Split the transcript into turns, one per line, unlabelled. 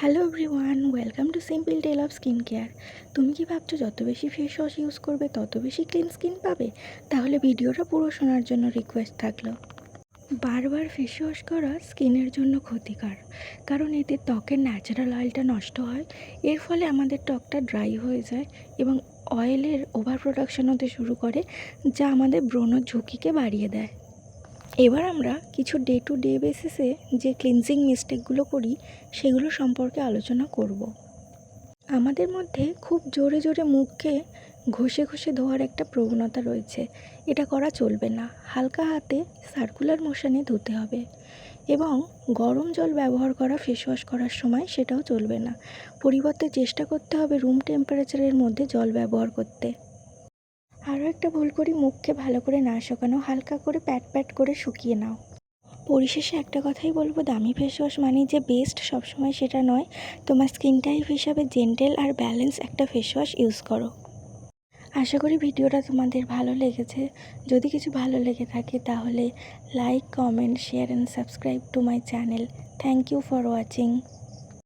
Hello everyone, welcome to simple tale of skin care. তুমি কি ভাবছ যত বেশি ফেস ওয়াশ ইউজ করবে, তত বেশি ক্লিন স্কিন পাবে? তাহলে ভিডিওটা পুরো শোনার জন্য রিকোয়েস্ট থাকল। বারবার ফেস ওয়াশ করা স্কিনের জন্য ক্ষতিকর, কারণ এতে ত্বকের ন্যাচারাল অয়েলটা নষ্ট হয়, এর ফলে আমাদের ত্বকটা ড্রাই হয়ে যায় এবং অয়েলের ওভার প্রোডাকশন হতে শুরু করে, যা আমাদের ব্রণর ঝুঁকিকে বাড়িয়ে দেয়। এবার আমরা কিছু ডে টু ডে বেসিসে যে ক্লিনজিং মিস্টেকগুলো করি, সেগুলো সম্পর্কে আলোচনা করব। আমাদের মধ্যে খুব জোরে জোরে মুখকে ঘষে ঘষে ধোয়ার একটা প্রবণতা রয়েছে। এটা করা চলবে না। হালকা হাতে সার্কুলার মোশনে ধুতে হবে। এবং গরম জল ব্যবহার করা ফেস ওয়াশ করার সময় সেটাও চলবে না। পরিবর্তে চেষ্টা করতে হবে রুম টেম্পারেচারের মধ্যে জল ব্যবহার করতে। আরও একটা ভুল করি, মুখকে ভালো করে না শুকানো, হালকা করে প্যাট প্যাট করে শুকিয়ে নাও। পরিশেষে একটা কথাই বলব, দামি ফেস ওয়াশ মানেই যে বেস্ট সবসময় সেটা নয়, তোমার স্কিন টাইপ হিসাবে জেন্টেল আর ব্যালেন্স একটা ফেস ওয়াশ ইউজ করো। আশা করি ভিডিওটা তোমাদের ভালো লেগেছে। যদি কিছু ভালো লেগে থাকে তাহলে like comment share and subscribe to my channel thank you for watching